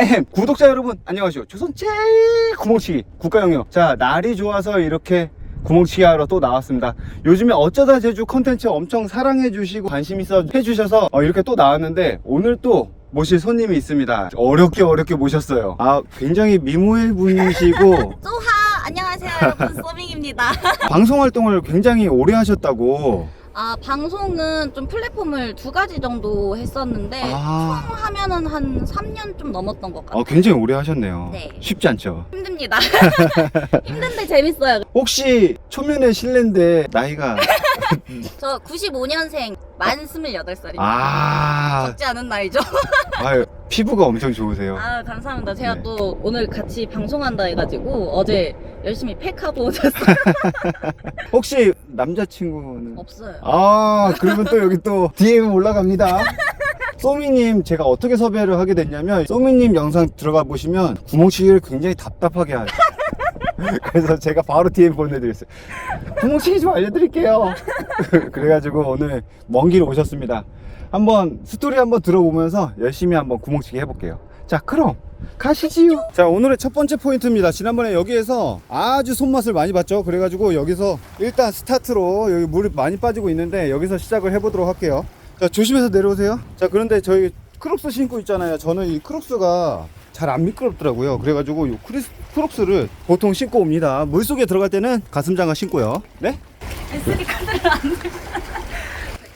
에헴. 구독자 여러분 안녕하세요. 조선 제일 구멍치기 국가영역. 자 날이 좋아서 이렇게 구멍치기 하러 또 나왔습니다. 요즘에 어쩌다 제주 컨텐츠 엄청 사랑해 주시고 관심 있어 해주셔서 어, 이렇게 또 나왔는데 오늘 또 모실 손님이 있습니다. 어렵게 어렵게 모셨어요. 아 굉장히 미모의 분이시고. 쪼하! 안녕하세요 여러분. 서밍입니다. 방송 활동을 굉장히 오래 하셨다고 아 방송은 좀 플랫폼을 두 가지 정도 했었는데 아. 총 하면은 한 3년 좀 넘었던 것 같아요. 어, 굉장히 오래 하셨네요. 네. 쉽지 않죠? 힘듭니다. 힘든데 재밌어요. 혹시 초면에 실례인데 나이가? 저 95년생 만 28살입니다. 아, 적지 않은 나이죠. 아유, 피부가 엄청 좋으세요. 아 감사합니다 제가 네. 또 오늘 같이 방송한다 해가지고 어제 열심히 팩하고 오셨어요 혹시 남자친구는? 없어요 아, 그러면 또 여기 또 DM 올라갑니다. 소미님 제가 어떻게 섭외를 하게 됐냐면 소미님 영상 들어가 보시면 구멍치기를 굉장히 답답하게 하요 그래서 제가 바로 DM 보내드렸어요. 구멍치기 좀 알려드릴게요. 그래가지고 오늘 먼 길 오셨습니다. 한번 스토리 한번 들어보면서 열심히 한번 구멍치기 해볼게요. 자, 그럼 가시지요. 자, 오늘의 첫 번째 포인트입니다. 지난번에 여기에서 아주 손맛을 많이 봤죠. 그래가지고 여기서 일단 스타트로 여기 물이 많이 빠지고 있는데 여기서 시작을 해보도록 할게요. 자, 조심해서 내려오세요. 자, 그런데 저희 크록스 신고 있잖아요. 저는 이 크록스가 잘 안 미끄럽더라고요. 그래가지고 이 크리스, 크록스를 보통 신고 옵니다. 물 속에 들어갈 때는 가슴 장갑 신고요. 네? SD 카드를 안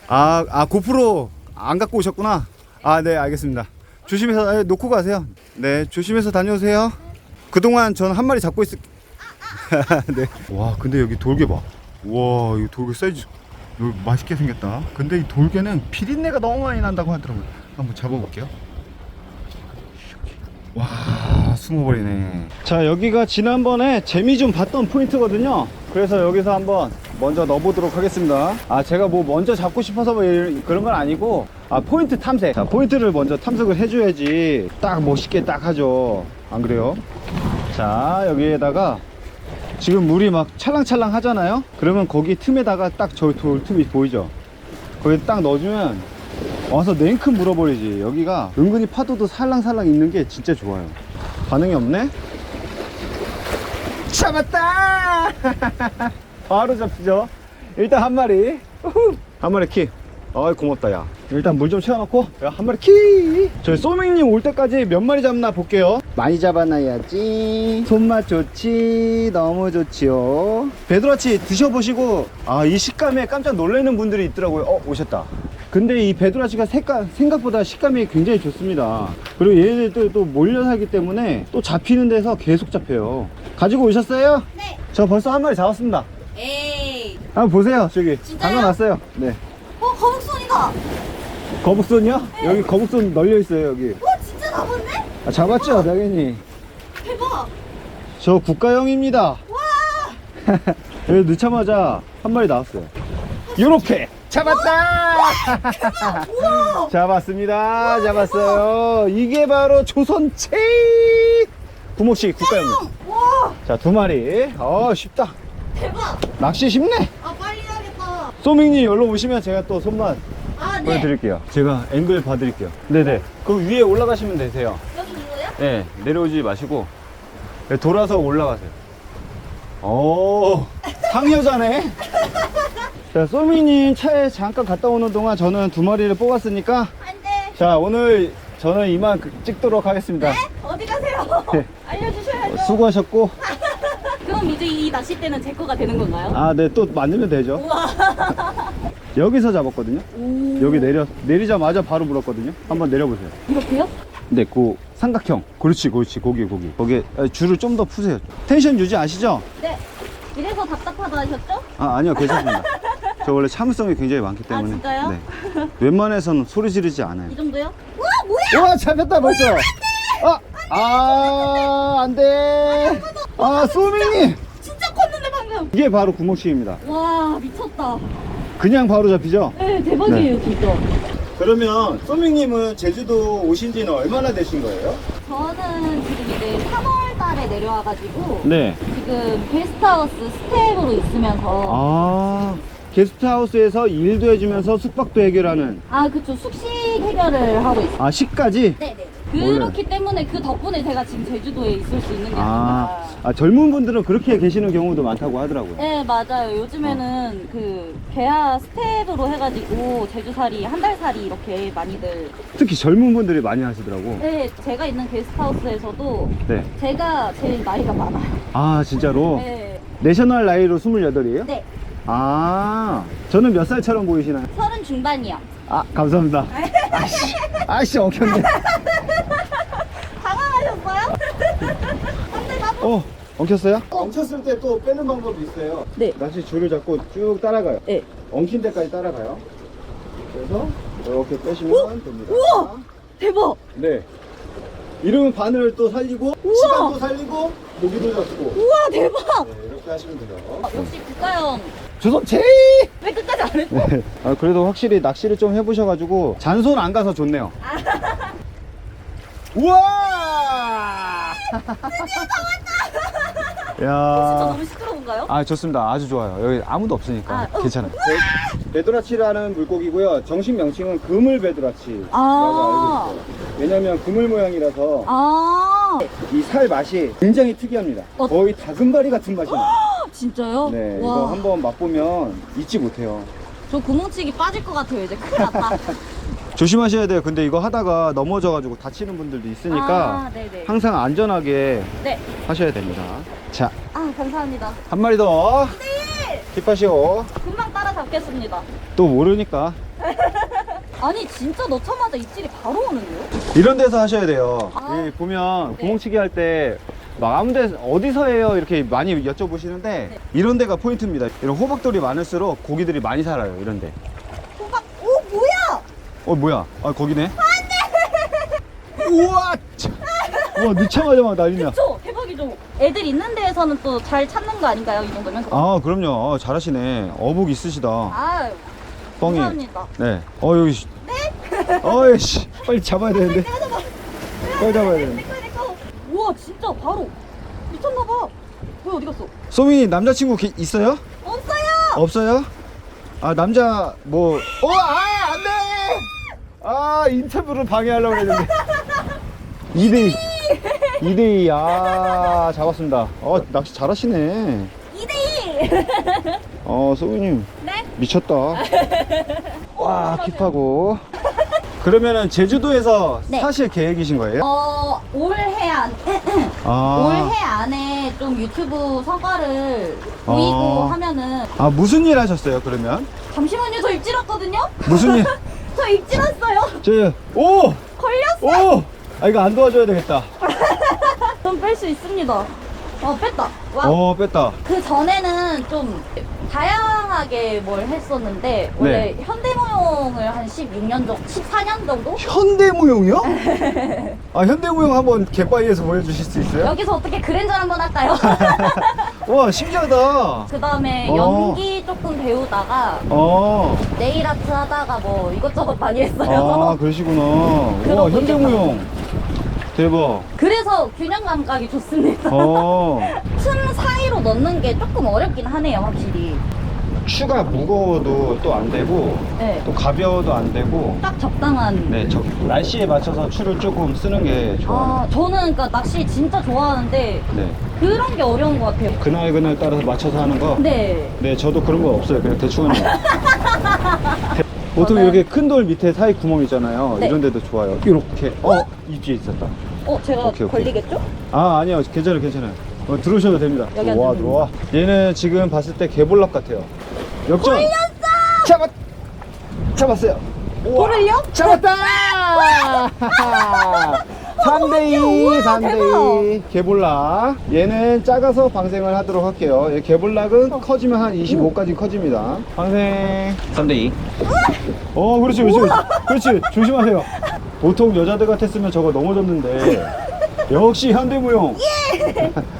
아, 아, 고프로 안 갖고 오셨구나. 아, 네, 알겠습니다. 조심해서 아, 놓고 가세요. 네, 조심해서 다녀오세요. 그동안 전 한 마리 잡고 있을. 네. 와, 근데 여기 돌개 봐. 와, 이 돌개 사이즈 여기 맛있게 생겼다. 근데 이 돌개는 비린내가 너무 많이 난다고 하더라고요. 한번 잡아볼게요. 와, 숨어버리네. 자, 여기가 지난번에 재미 좀 봤던 포인트거든요. 그래서 여기서 한번 먼저 넣어보도록 하겠습니다. 아, 제가 뭐 먼저 잡고 싶어서 뭐 이- 그런 건 아니고, 아, 포인트 탐색. 자, 포인트를 먼저 탐색을 해줘야지 딱 멋있게 딱 하죠. 안 그래요? 자, 여기에다가 지금 물이 막 찰랑찰랑 하잖아요? 그러면 거기 틈에다가 딱저 돌틈이 보이죠? 거기 딱 넣어주면 와서 냉큼 물어버리지. 여기가 은근히 파도도 살랑살랑 있는 게 진짜 좋아요. 반응이 없네? 잡았다! 바로 잡히죠? 일단 한 마리. 우후. 한 마리 키. 어이, 고맙다, 야. 일단 물 좀 채워놓고, 야, 한 마리 키! 저희 소맹님 올 때까지 몇 마리 잡나 볼게요. 많이 잡아놔야지. 손맛 좋지. 너무 좋지요. 베드라치 드셔보시고, 아, 이 식감에 깜짝 놀라는 분들이 있더라고요. 어, 오셨다. 근데 이 베드라치가 색깔, 생각보다 식감이 굉장히 좋습니다. 그리고 얘네들도 또 몰려 살기 때문에 또 잡히는 데서 계속 잡혀요. 가지고 오셨어요? 네. 저 벌써 한 마리 잡았습니다. 에이 한번 보세요, 저기. 진짜요? 담가놨어요. 네. 어 거북손이다 거북손이요? 여기 거북손 널려 있어요, 여기. 와 진짜 잡았네? 아, 잡았죠, 당연히. 대박 저 국가형입니다. 와 여기 넣자마자 한 마리 나왔어요. 요렇게 잡았다! 우와 잡았습니다. 잡았어요. 이게 바로 조선 최 구목식 국가형입니다. 와 자, 두 마리. 어, 쉽다. 대박 낚시 쉽네. 아 빨리 해야겠다 소밍님 여기로 오시면 제가 또 손만 아네 보여드릴게요. 제가 앵글 봐드릴게요. 네네. 그 위에 올라가시면 되세요. 여기 있는 거요? 네, 내려오지 마시고 네, 돌아서 올라가세요. 오, 상여자네. 자, 소미님 차에 잠깐 갔다 오는 동안 저는 두 마리를 뽑았으니까 안 돼 자, 오늘 저는 이만 그- 찍도록 하겠습니다. 어디 가세요? 네. 알려주셔야죠 수고하셨고, 그럼 이제 이 낚싯대는 제 거가 되는 건가요? 아, 네, 또 만들면 되죠. 우와 여기서 잡았거든요. 오 여기 내려, 내리자마자 바로 물었거든요. 한번 내려보세요. 이렇게요? 네, 그 삼각형. 그렇지, 그렇지. 거기, 거기. 거기에 아, 줄을 좀 더 푸세요. 텐션 유지 아시죠? 네 이래서 답답하다 하셨죠? 아, 아니요, 괜찮습니다. 저 원래 참을성이 굉장히 많기 때문에. 아, 진짜요? 네. 웬만해서는 소리 지르지 않아요. 이 정도요? 우와 뭐야 와, 잡혔다, 벌써. 아, 아, 안 돼. 아, 소민이. 진짜 컸는데 방금 이게 바로 구멍치기입니다. 와 미쳤다 그냥 바로 잡히죠? 네 대박이에요 진짜 그러면 소민님은 제주도 오신 지는 얼마나 되신 거예요? 저는 지금 이제 3월 달에 내려와가지고 네. 지금 게스트하우스 스테이로 있으면서 아, 게스트하우스에서 일도 해주면서 숙박도 해결하는. 아 그쵸 숙식 해결을 하고 있어요 아, 식까지? 네네 그렇기 때문에 그 덕분에 제가 지금 제주도에 있을 수 있는 게 아, 아닌가. 아, 젊은 분들은 그렇게 계시는 경우도 많다고 하더라고요. 네 맞아요. 요즘에는 그 개화 스텝으로 해가지고 제주살이 한 달 살이 이렇게 많이들. 특히 젊은 분들이 많이 하시더라고. 네 제가 있는 게스트하우스에서도 네. 제가 제일 나이가 많아요. 아, 진짜로? 네. 내셔널 나이로 28이에요? 네. 아, 저는 몇 살처럼 보이시나요? 서른 중반이요. 아, 감사합니다. 아씨, 아씨, 엉켰네. 당황하셨어요? 안돼 나도. 어, 엉켰어요? 엉켰을 때 또 빼는 방법이 있어요. 네. 다시 줄을 잡고 쭉 따라가요. 네. 엉킨 데까지 따라가요. 그래서 이렇게 빼시면 됩니다. 우와! 대박. 네. 이러면 바늘을 또 살리고, 우와! 시간도 살리고, 모기도 잡고. 우와 대박. 네, 이렇게 하시면 돼요. 어, 역시 국가형. 조선 제이! 왜 끝까지 안 했어? 네. 아, 그래도 확실히 낚시를 좀 해보셔가지고 잔손 안 가서 좋네요. 우와! 진짜 야. 너무 시끄러운가요? 아 좋습니다. 아주 좋아요. 여기 아무도 없으니까 아, 어. 괜찮아요. 베, 드라치라는 물고기고요. 정식 명칭은 그물 베드라치라고 아. 알고 있어요. 왜냐면 그물 모양이라서 아 이 살 맛이 굉장히 특이합니다. 어. 거의 다금바리 같은 맛이 나요. 진짜요? 네, 와. 이거 한번 맛보면 잊지 못해요. 저 구멍치기 빠질 것 같아요. 이제 큰일 났다. 조심하셔야 돼요. 근데 이거 하다가 넘어져가지고 다치는 분들도 있으니까 아, 네네. 항상 안전하게 네. 하셔야 됩니다. 자, 아 감사합니다. 한 마리 더. 킵하시오. 금방 따라잡겠습니다. 또 모르니까. 아니 진짜 넣자마자 입질이 바로 오는데요? 이런 데서 하셔야 돼요. 아. 예, 보면 네. 구멍치기 할 때 막 아무 데 어디서 해요 이렇게 많이 여쭤보시는데 네. 이런 데가 포인트입니다. 이런 호박돌이 많을수록 고기들이 많이 살아요. 이런 데. 호박. 오 뭐야? 어 뭐야? 아 거기네. 안돼. 우와. 참. 우와 늦자마자 막 난리나. 저 대박이죠. 애들 있는 데에서는 또 잘 찾는 거 아닌가요? 이 정도면? 아 그럼요. 어, 잘하시네. 어복 있으시다. 아 뻥이. 감사합니다. 네. 어 여기. 네? 어이씨. 빨리 잡아야 되는데. 빨리 잡아야 되는데. 우와 진짜 바로 미쳤나봐. 왜 어디 갔어? 소민이 남자친구 기- 있어요? 없어요. 없어요? 아 남자 뭐? 어, 아 안돼! 아 인터뷰를 방해하려고 했는데. 2대2 2대2 아 잡았습니다. 어 낚시 잘하시네. 2대2. 어 소민님 네? 미쳤다. 와 킵하고. 그러면은 제주도에서 네. 사실 계획이신 거예요? 어 올해 안 아, 올해 안에 좀 유튜브 성과를 보이고 어. 하면은 아 무슨 일 하셨어요 그러면? 잠시만요 저 입질 왔거든요? 무슨 일? 저 입질 왔어요 저 오! 걸렸어 오! 아 이거 안 도와줘야 되겠다. 좀 뺄 수 있습니다 어 뺐다 와. 어 뺐다. 그 전에는 좀 다양하게 뭘 했었는데 원래 현대무용을 한 16년 정도 14년 정도? 현대무용이요? 아 현대무용 한번 갯바위에서 보여주실 수 있어요? 여기서 어떻게 그랜저 한번 할까요? 와 신기하다. 그 다음에 어. 연기 조금 배우다가 어. 네일 아트 하다가 뭐 이것저것 많이 했어요. 아 그러시구나. 와 현대무용. 대박. 그래서 균형 감각이 좋습니다. 어. 틈 사이로 넣는 게 조금 어렵긴 하네요, 확실히. 추가 무거워도 또 안 되고 네. 또 가벼워도 안 되고. 딱 적당한. 네, 저, 날씨에 맞춰서 추를 조금 쓰는 게 좋아요. 아, 저는 그러니까 낚시 진짜 좋아하는데 네. 그런 게 어려운 것 같아요. 그날 그날 따라서 맞춰서 하는 거. 네. 네, 저도 그런 거 없어요. 그냥 대충 하는 거. 보통 저는- 이렇게 큰 돌 밑에 사이 구멍 있잖아요. 네. 이런 데도 좋아요. 이렇게. 어, 입지에 있었다. 어, 제가 오케이, 오케이. 걸리겠죠? 아, 아니요. 괜찮아요, 괜찮아요. 어, 들어오셔도 됩니다. 여기 들어와. 얘는 지금 봤을 때 개볼락 같아요. 역전. 걸렸어! 잡았, 잡았어요. 우와, 돌을요? 잡았다! 3대2, 우와, 3대2. 개볼락. 얘는 작아서 방생을 하도록 할게요. 얘 개볼락은 커지면 한 25까지 커집니다. 방생. 3대2. 어, 그렇지, 그렇지. 그렇지. 조심하세요. 보통 여자들 같았으면 저거 넘어졌는데. 역시 현대무용.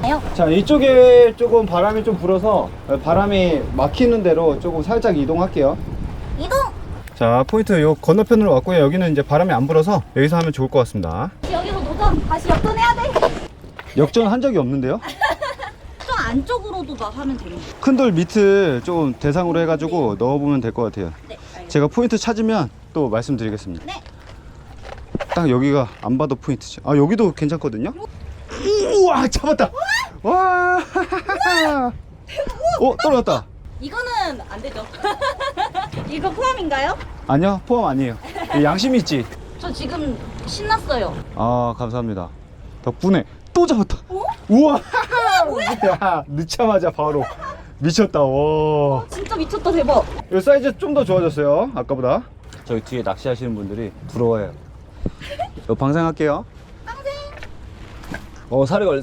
아요. 자, 이쪽에 조금 바람이 좀 불어서 바람이 막히는 대로 조금 살짝 이동할게요. 이동! 자, 포인트 요 건너편으로 왔고요. 여기는 이제 바람이 안 불어서 여기서 하면 좋을 것 같습니다. 도전! 다시 역전해야 돼! 역전 한 적이 없는데요? 좀 안쪽으로도 막 하면 됩니다. 큰 돌 밑을 좀 대상으로 해가지고 넣어보면 될 것 같아요. 네, 알겠습니다. 제가 포인트 찾으면 또 말씀드리겠습니다. 네. 딱 여기가 안 봐도 포인트지. 아 여기도 괜찮거든요. 우와 잡았다. 와. 어 떨어졌다. 이거는 안 되죠. 이거 포함인가요? 아니요 포함 아니에요. 양심 있지. 저 지금 신났어요. 아 감사합니다. 덕분에 또 잡았다. 우와. 야 넣자마자 바로 미쳤다. 와. 진짜 미쳤다 대박. 이 사이즈 좀 더 좋아졌어요. 아까보다. 저기 뒤에 낚시하시는 분들이 부러워해요. 요 방생할게요. 방생. 어 살이 걸.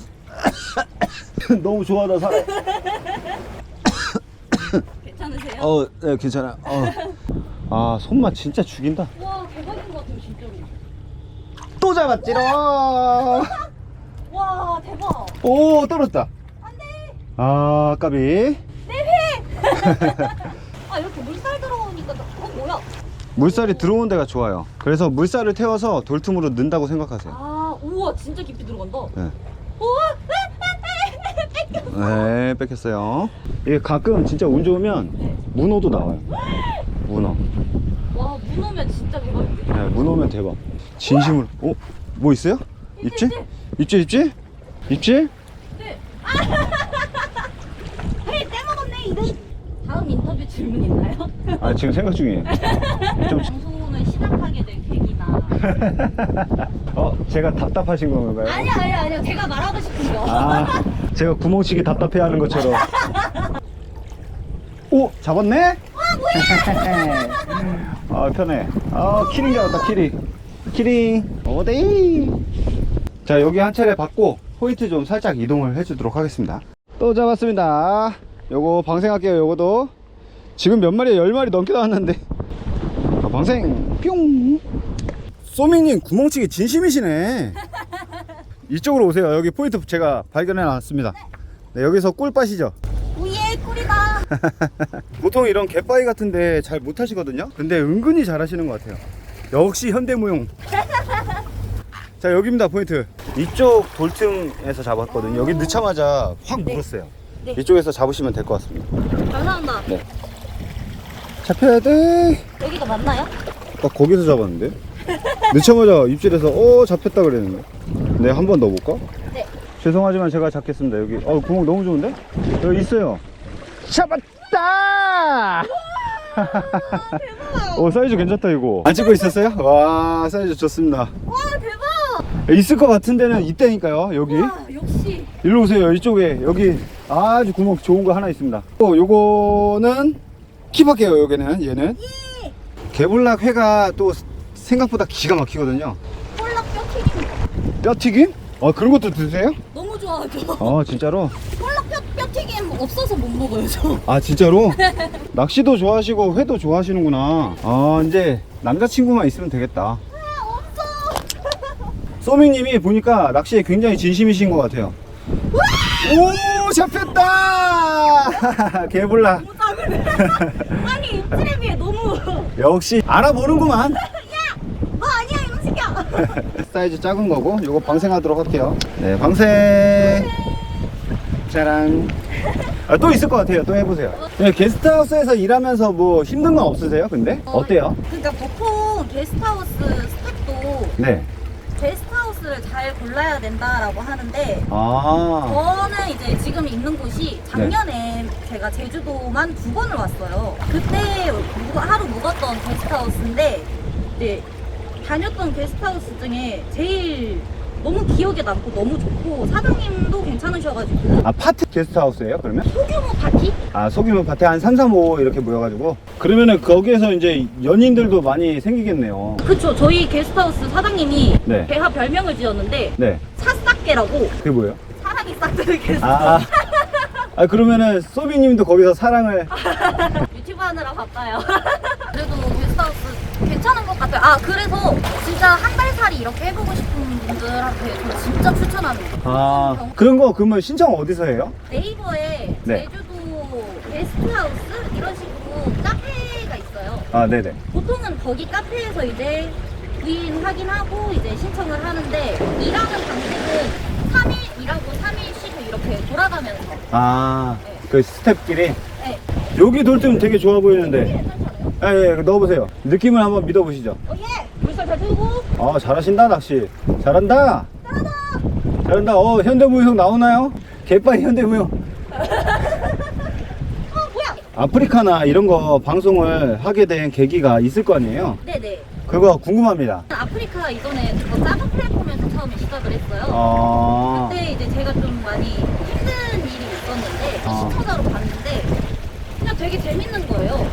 너무 좋아하다 살에. 괜찮으세요? 어, 네 괜찮아. 어. 아 손맛 진짜 죽인다. 와 대박인 것 같아요 진짜로. 또 잡았지롱. 와 대박. 오 떨어졌다. 아 까비. 아 이렇게 물살 들어오니까 나- 어 뭐야? 물살이 들어오는 데가 좋아요. 그래서 물살을 태워서 돌틈으로 넣는다고 생각하세요. 아 우와 진짜 깊이 들어간다. 네. 우와. 네, 뺏겼어요. 이게 가끔 진짜 운 좋으면 문어도 나와요. 문어. 와 문어면 진짜 대박인데. 네, 문어면 대박. 진심으로. 어? 뭐 있어요? 입질? 입질, 입질? 입질? 네. 헤이 떼먹었네 이거. 다음 인터뷰 질문 있나요? 아, 지금 생각 중이에요. 좀. 방송을 시작하게 된 계기나. 어, 제가 답답하신 건가요? 아니야 아니야 아니야 제가 말하고 싶은 거. 아, 제가 구멍치기 답답해 하는 것처럼. 오, 잡았네? 아, 편해. 아, 키링 잡았다, 키링. 키링. 어데이. 자, 여기 한 차례 받고 포인트 좀 살짝 이동을 해 주도록 하겠습니다. 또 잡았습니다. 요거 방생할게요, 요거도. 지금 몇 마리, 열 마리 넘게 나왔는데. 아, 방생, 뿅. 소미님 구멍치기 진심이시네. 이쪽으로 오세요. 여기 포인트 제가 발견해 놨습니다. 네, 여기서 꿀 빠시죠. 우예 꿀이다. 보통 이런 갯바위 같은데 잘 못하시거든요. 근데 은근히 잘 하시는 것 같아요. 역시 현대무용. 자 여기입니다 포인트. 이쪽 돌틈에서 잡았거든요. 여기 넣자마자 확 물었어요. 네. 이쪽에서 잡으시면 될 것 같습니다. 감사합니다. 네. 잡혀야 돼. 여기가 맞나요? 딱 거기서 잡았는데. 넣자마자 입질해서 어 잡혔다 그랬는데. 네 한 번 넣어볼까? 네. 죄송하지만 제가 잡겠습니다. 여기 어 구멍 너무 좋은데? 여기 있어요. 잡았다! 오 사이즈 괜찮다 이거. 안 찍고 있었어요? 와 사이즈 좋습니다. 와 대박. 있을 것 같은 데는 있다니까요. 여기. 와 역시. 일로 오세요. 이쪽에 여기 아주 구멍 좋은 거 하나 있습니다. 또 요거는 킵할게요. 여기는 얘는. 개불락 회가 또 생각보다 기가 막히거든요. 콜라 뼈튀김 뼈 튀김? 아 그런 것도 드세요? 너무 좋아하죠. 아 진짜로? 없어서 못 먹어요 저. 아 진짜로? 낚시도 좋아하시고 회도 좋아하시는구나. 아 이제 남자친구만 있으면 되겠다. 소미님이 보니까 낚시에 굉장히 진심이신 것 같아요. 오 잡혔다. 개불락. 아니 입질에 비해 너무. 역시 알아보는구만. 어 아니야 이놈 새끼야. 사이즈 작은 거고 요거 방생하도록 할게요. 네 방생. 짜란. 아, 또 있을 것 같아요. 또 해보세요. 네, 게스트하우스에서 일하면서 뭐 힘든 건 없으세요? 근데 어때요? 그러니까 보통 게스트하우스 스텝도 네. 게스트하우스를 잘 골라야 된다라고 하는데 아. 저는 이제 지금 있는 곳이 작년에 제가 제주도만 두 번을 왔어요. 그때 묵- 하루 묵었던 게스트하우스인데 이제 다녔던 게스트하우스 중에 제일 너무 기억에 남고 너무 좋고 사장님도 괜찮으셔가지고 아 파티 게스트하우스예요? 그러면? 소규모 파티? 아 소규모 파티 한 3, 4, 5 이렇게 모여가지고 그러면은 거기에서 이제 연인들도 많이 생기겠네요. 그쵸 저희 게스트하우스 사장님이 네. 개화 별명을 지었는데 네. 사싹개라고 그게 뭐예요? 사랑이 싹드는 게스트 아. 아 그러면은 소비님도 거기서 사랑을 유튜브 하느라 바빠요. 그래도 괜찮은 것 같아요. 아 그래서 진짜 한 달 살이 이렇게 해보고 싶은 분들한테 저 진짜 추천합니다. 아 그런 거 그러면 신청 어디서 해요? 네이버에 네. 제주도 게스트하우스 이런 식으로 카페가 있어요. 아 네네. 보통은 거기 카페에서 이제 부인 확인하고 이제 신청을 하는데 일하는 방식은 3일 일하고 3일 쉬고 이렇게 돌아가면서 아 그 스탭끼리 네. 여기 돌쯤 되게 좋아 보이는데 괜찮잖아요. 예, 예, 넣어보세요. 느낌을 한번 믿어보시죠. 어, 예! 물살 잘 들고 아 잘하신다 낚시 잘한다 잘한다 어 현대무용 나오나요? 개빠이 현대무용 어 뭐야? 아프리카나 이런 거 방송을 하게 된 계기가 있을 거 아니에요? 네네. 그거 궁금합니다 아프리카 이전에 저 작은 플랫폼에서 처음에 시작을 했어요. 아 그때 이제 제가 좀 많이 힘든 일이 있었는데 아. 시청자로 봤는데 그냥 되게 재밌는 거예요.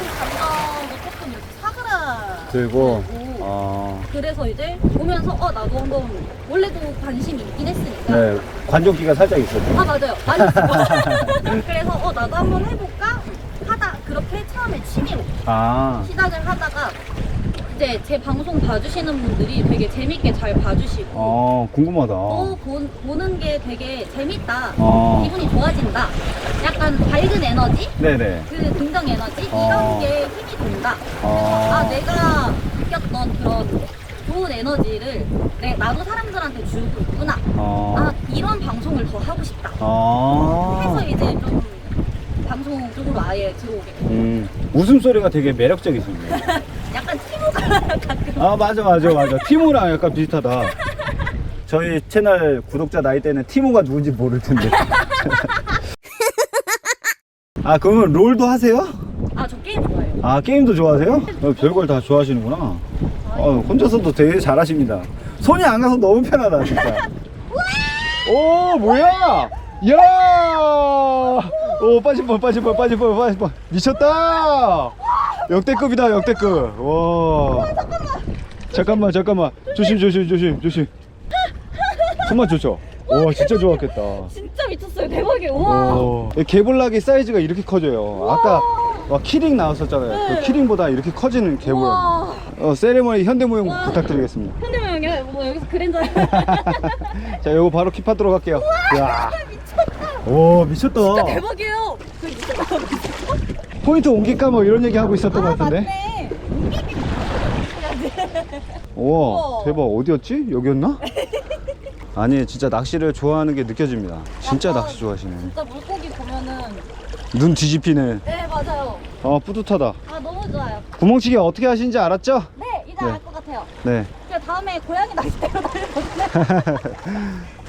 우울한 감정도 조금 이렇게 사그라 들고 들고. 아. 그래서 이제 보면서 어 나도 한번 원래도 관심이 있긴 했으니까. 네, 관종기가 살짝 있었죠. 아 맞아요. 많이 있어 그래서 어 나도 한번 해볼까? 하다. 그렇게 처음에 취미로 아, 시작을 하다가 이제 제 방송 봐주시는 분들이 되게 재밌게 잘 봐주시고 어, 궁금하다. 또 보, 보는 게 되게 재밌다 어. 기분이 좋아진다 약간 밝은 에너지 네네. 그 긍정 에너지 어. 이런 게 힘이 된다 어. 아 내가 느꼈던 그런 좋은 에너지를 내, 나도 사람들한테 주고 있구나 어. 아 이런 방송을 더 하고 싶다 아. 해서 이제 좀 방송 쪽으로 아예 들어오게 음, 웃음소리가 되게 매력적이시네요. 가끔 아, 맞아, 맞아, 맞아. 티모랑 약간 비슷하다. 저희 채널 구독자 나이 때는 티모가 누군지 모를 텐데. 아, 그러면 롤도 하세요? 아 저 게임 좋아해요 아, 게임도 좋아하세요? 어, 별걸 다 좋아하시는구나. 어, 혼자서도 되게 잘하십니다. 손이 안 가서 너무 편하다, 진짜. 오, 뭐야? 야! 오, 빠질 뻔, 빠질 뻔, 빠질 뻔, 빠질 뻔. 미쳤다! 역대급이다, 역대급. 와. 잠깐만, 잠깐만. 조심, 조심, 조심, 조심. 손만 좋죠? 와, 진짜 좋았겠다. 진짜 미쳤어요 대박이에요 우와 오. 개볼락이 사이즈가 이렇게 커져요. 아까 막 키링 나왔었잖아요. 그 키링보다 이렇게 커지는 개볼. 우와 어, 세레머니 현대무용 와. 부탁드리겠습니다. 여기 뭐 여기서 그랜저 자, 요거 바로 킵하도록 할게요. 야. 오, 미쳤다. 진짜 대박이에요 그 미쳤다 포인트 옮길까 뭐 이런 얘기 하고 있었던 것아 같은데. 맞네 우와. 대박. 어디였지? 여기였나? 아니, 진짜 낚시를 좋아하는 게 느껴집니다. 진짜 약간- 낚시 좋아하시네. 진짜 물고기 보면은 눈 뒤집히네. 네 맞아요 아, 뿌듯하다. 아 너무 좋아요 구멍치기 어떻게 하시는지 알았죠? 네 이제 네. 알 것 같아요 네. 그냥 다음에 고양이 낚싯대로 달려거든요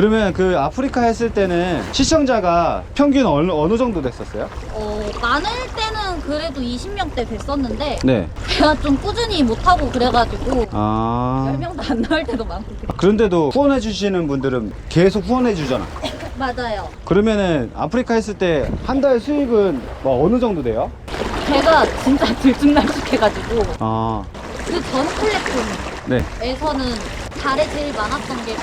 그러면 그 아프리카 했을 때는 시청자가 평균 어느, 어느 정도 됐었어요? 어 많을 때는 그래도 20명대 됐었는데 네. 제가 좀 꾸준히 못하고 그래가지고 아. 10명도 안 나올 때도 많고 그래. 그런데도 후원해 주시는 분들은 계속 후원해 주잖아. 맞아요 그러면은 아프리카 했을 때 한 달 수익은 뭐 어느 정도 돼요? 제가 진짜 들쭉날쭉해가지고 아. 그전 플랫폼에서는 네. 달에 제일 많았던 게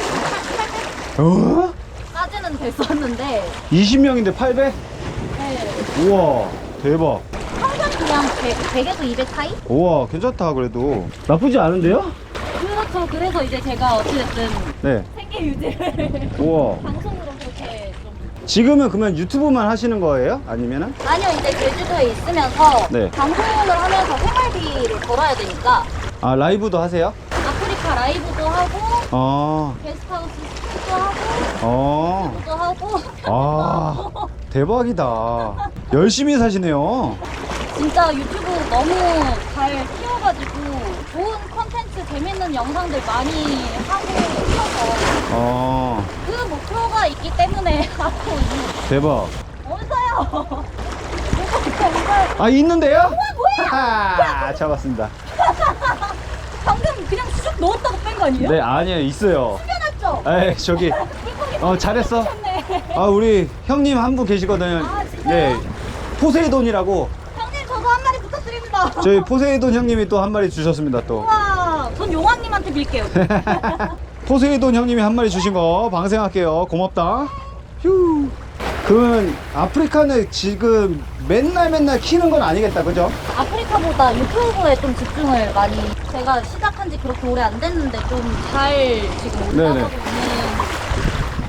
800까지는 어? 됐었는데 20명인데 800? 네. 우와. 대박. 항상 그냥 100, 100 에서 200 사이? 우와, 괜찮다 그래도. 나쁘지 않은데요? 그렇죠 그래서 이제 제가 어찌됐든 네. 생계 유지를 우와. 방송으로 그렇게 좀 지금은 그러면 유튜브만 하시는 거예요? 아니면은? 아니요 이제 제주도에 있으면서 네. 방송을 하면서 생활비를 벌어야 되니까 아, 라이브도 하세요? 아프리카 라이브도 하고 아. 게스트하우스 스튜도 하고 어. 또 하고 아. 대박이다. 열심히 사시네요. 진짜 유튜브 너무 잘 키워가지고 좋은 컨텐츠 재밌는 영상들 많이 하고 있어서 아. 그 목표가 있기 때문에 하고 있는 대박. 없어요 아 있는데요? 뭐야? 잡았습니다. 방금 넣었다고 뺀 거 아니에요? 네 아니에요 있어요. 해놨죠? 에이 저기 어 잘했어. 네. 아 우리 형님 한 분 계시거든요. 아, 진짜요? 네 포세이돈이라고 형님 저도 한 마리 부탁드립니다 저희 포세이돈 형님이 또 한 마리 주셨습니다 또. 우와 전 용왕님한테 빌게요 포세이돈 형님이 한 마리 주신 거 방생할게요. 고맙다. 휴. 그러면 아프리카는 지금 맨날 맨날 키는 건 아니겠다, 그죠? 아프리카보다 유튜브에 좀 집중을 많이 제가 시작한 지 그렇게 오래 안 됐는데 좀 잘 지금 네네. 올라가고 있는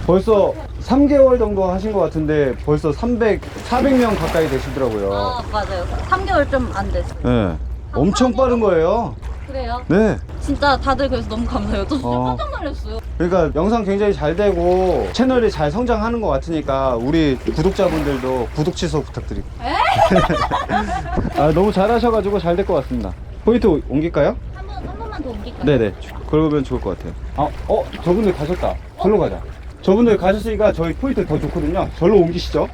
벌써 3개월 정도 하신 것 같은데 벌써 300, 400명 가까이 되시더라고요. 아 맞아요 3개월 좀 안 됐어 네. 엄청 빠른 거예요. 그래요? 네. 진짜 다들 그래서 너무 감사해요 저 진짜 어. 깜짝 놀랐어요 그러니까 영상 굉장히 잘 되고 채널이 잘 성장하는 것 같으니까 우리 구독자분들도 구독 취소 부탁드립니다. 아, 너무 잘하셔가지고 잘 될 것 같습니다. 포인트 옮길까요? 한, 번, 한 번만 더 옮길게요 갈까요? 네네. 그러면 좋을 것 같아요. 아, 어, 저분들 가셨다. 절로 가자. 저분들 가셨으니까 저희 포인트 더 좋거든요. 절로 옮기시죠.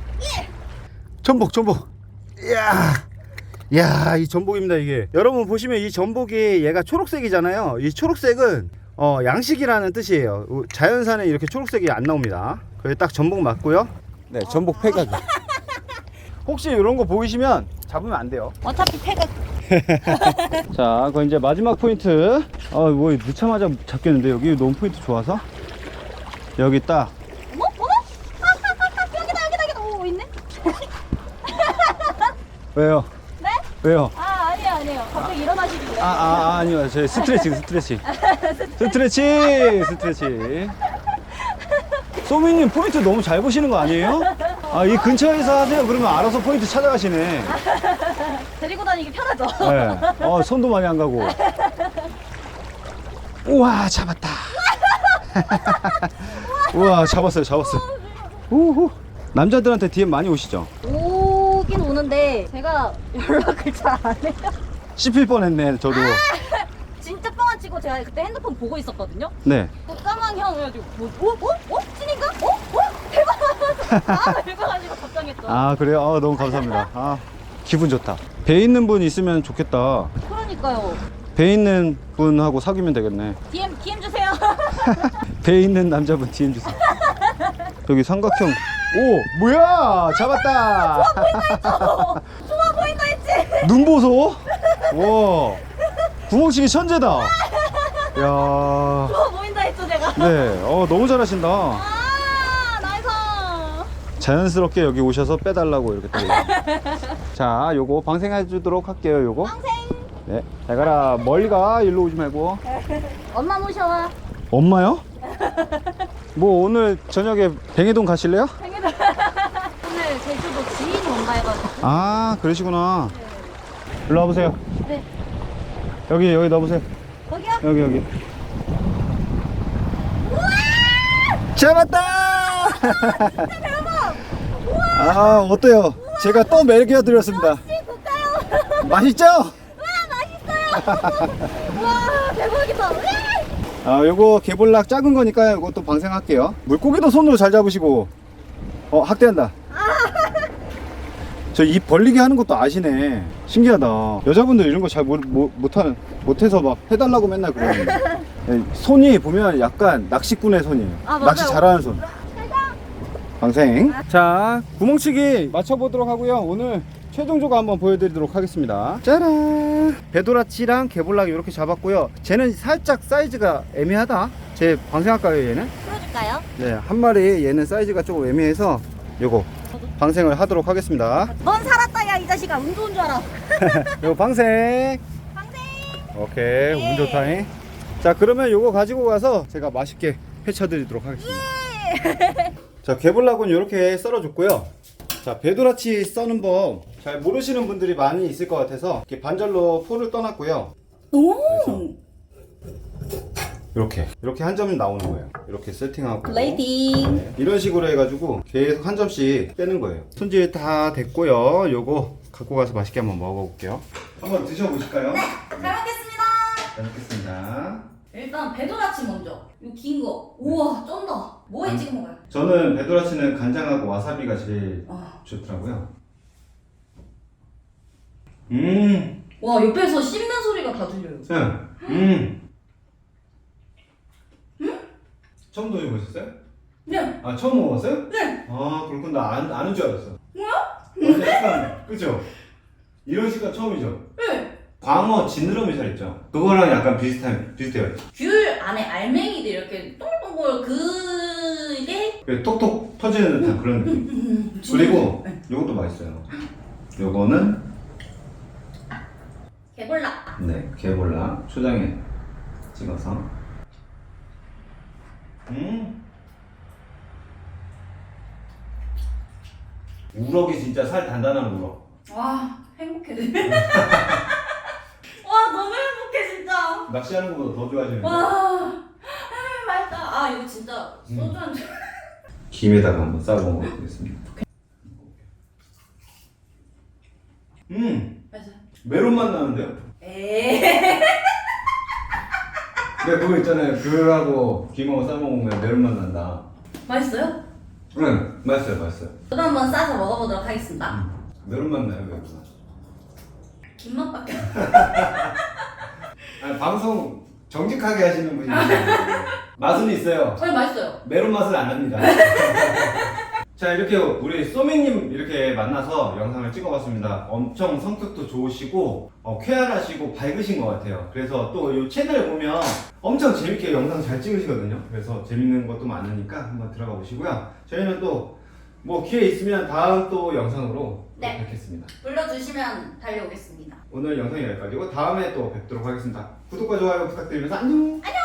전복, 전복. 이야. 이야, 이 전복입니다, 이게. 여러분 보시면 이 전복이 얘가 초록색이잖아요. 이 초록색은 어, 양식이라는 뜻이에요. 우- 자연산에 이렇게 초록색이 안 나옵니다. 그게 딱 전복 맞고요. 네, 전복 폐각이. 혹시 이런 거 보이시면 잡으면 안 돼요. 어차피 폐가 자, 그 이제 마지막 포인트. 아, 뭐 넣자마자 잡겠는데 여기 너무 포인트 좋아서. 여기 딱. 어머 어머 아, 아, 아, 아, 여기다 여기다 여기다 오 있네 왜요? 네? 왜요? 아 아니에요 아니에요 갑자기 일어나시길래 아, 아, 아 아니요. 저 스트레칭, 스트레칭. 스트레칭, 스트레칭. 소미님 포인트 너무 잘 보시는 거 아니에요? 아, 이 근처에서 하세요. 그러면 알아서 포인트 찾아가시네. 데리고 다니기 편하죠 네. 어, 손도 많이 안 가고. 우와, 잡았다. 우와, 잡았어요, 잡았어요. 우후. 남자들한테 DM 많이 오시죠? 오긴 오는데 제가 연락을 잘 안 해요 씹힐 뻔했네, 저도. 제가 그때 핸드폰 보고 있었거든요 네. 또 까만 형 해가지고 뭐, 어? 어? 어? 찐인가? 어? 어? 대박 아 읽어가지고 걱정했죠 아, 그래요? 아, 너무 감사합니다. 아, 기분 좋다. 배 있는 분 있으면 좋겠다. 그러니까요 배 있는 분하고 사귀면 되겠네. DM DM 주세요 배 있는 남자분 DM 주세요. 여기 삼각형. 오, 뭐야? 잡았다. 좋아 보인다 했지 눈 보소? 와. 구멍치기 천재다. 야. 좋아 보인다 했죠 제가 네. 어, 너무 잘하신다. 아 나이스 자연스럽게 여기 오셔서 빼달라고 이렇게 또. 자, 요거 방생해 주도록 할게요, 요거. 평생 네. 잘 가라. 멀리 가. 일로 오지 말고. 엄마 모셔와 엄마요? 뭐 오늘 저녁에 뱅해동 가실래요? 생일을 오늘 제주도 지인이 온다 해가지고 아, 그러시구나. 일로 와보세요. 네 여기, 여기 넣어보세요. 여기, 여기. 잡았다! 아, 어때요? 제가 또 먹여드렸습니다. 볼까요? 맛있죠? 와 대박이다 아, 요거 개볼락 작은 거니까 요것도 방생할게요. 물고기도 손으로 잘 잡으시고. 어, 학대한다. 저 입 벌리게 하는 것도 아시네. 신기하다. 여자분들 이런 거 잘 못하는, 못해서 막 해달라고 맨날 그러는데. 예, 손이 보면 약간 낚시꾼의 손이에요. 아, 맞아요. 낚시 잘하는 손. 방생. 자, 구멍치기 맞춰보도록 하고요. 오늘 최종 조가 한번 보여드리도록 하겠습니다. 짜란! 배도라치랑 개볼락 이렇게 잡았고요. 쟤는 살짝 사이즈가 애매하다. 제 방생할까요, 얘는? 풀어줄까요? 네, 한 마리 얘는 사이즈가 조금 애매해서 요거 방생을 하도록 하겠습니다. 넌 살았다 야 이 자식아 운 좋은 줄 알아 요거 방생. 방생 오케이, 예. 운 좋다잉. 자, 그러면 요거 가지고 가서 제가 맛있게 회쳐드리도록 하겠습니다. 자, 개불락은 이렇게 썰어줬고요. 자, 배도라치 써는 법 잘 모르시는 분들이 많이 있을 것 같아서 이렇게 반절로 포를 떠났고요. 오 이렇게 이렇게 한점 나오는 거예요. 이렇게 세팅하고 플레이팅 네, 이런 식으로 해가지고 계속 한 점씩 빼는 거예요. 손질 다 됐고요. 요거 갖고 가서 맛있게 한번 먹어볼게요. 한번 드셔보실까요? 네, 잘 먹겠습니다 잘 먹겠습니다. 일단 배도라치 먼저 이 긴거 우와 쩐다 뭐에 음. 찍어 먹어요? 저는 배도라치는 간장하고 와사비가 제일 아. 좋더라고요. 음, 와 옆에서 씹는 소리가 다 들려요 응, 음. 처음 드셔보셨어요? 네 아, 처음 먹었어요? 네. 아, 그렇군. 나 안, 아는 줄 알았어. 뭐야? 완전 식감, 그죠? 이런 식감 처음이죠? 네. 광어 지느러미 살 있죠? 그거랑 약간 비슷한, 비슷해요. 귤 안에 알맹이들 이렇게 동글동글 그게 그 톡톡 터지는 듯한 그런 느낌. 음, 그리고 네. 요것도 맛있어요. 요거는 개볼락 네 개볼라 초장에 찍어서 음 우럭이 진짜 살 단단한 우럭. 와 행복해 와 너무 행복해 진짜 낚시하는 것보다 더 좋아하시는 와 아, 맛있다 아 이거 진짜 음. 소주 한 잔 김에다가 한번 싸 먹어 보겠습니다. 음 맛있어요? 메론 맛 나는데요? 에이 근데 그거 있잖아요. 그하고 김어 싸먹으면 메론맛 난다. 맛있어요? 응, 맛있어요, 맛있어요. 저도 한번 싸서 먹어보도록 하겠습니다. 메론맛 나요, 메론맛. 김맛밖에. 아니, 방송 정직하게 하시는 분이 맛은 있어요. 어, 맛있어요. 맛은 안 납니다. 자 이렇게 우리 소미님 이렇게 만나서 영상을 찍어봤습니다. 엄청 성격도 좋으시고 어, 쾌활하시고 밝으신 것 같아요. 그래서 또 이 채널 보면 엄청 재밌게 영상 잘 찍으시거든요. 그래서 재밌는 것도 많으니까 한번 들어가 보시고요. 저희는 또 뭐 기회 있으면 다음 또 영상으로 네. 또 뵙겠습니다. 불러주시면 달려오겠습니다. 오늘 영상이 여기까지고 다음에 또 뵙도록 하겠습니다. 구독과 좋아요 부탁드리면서 안녕. 안녕!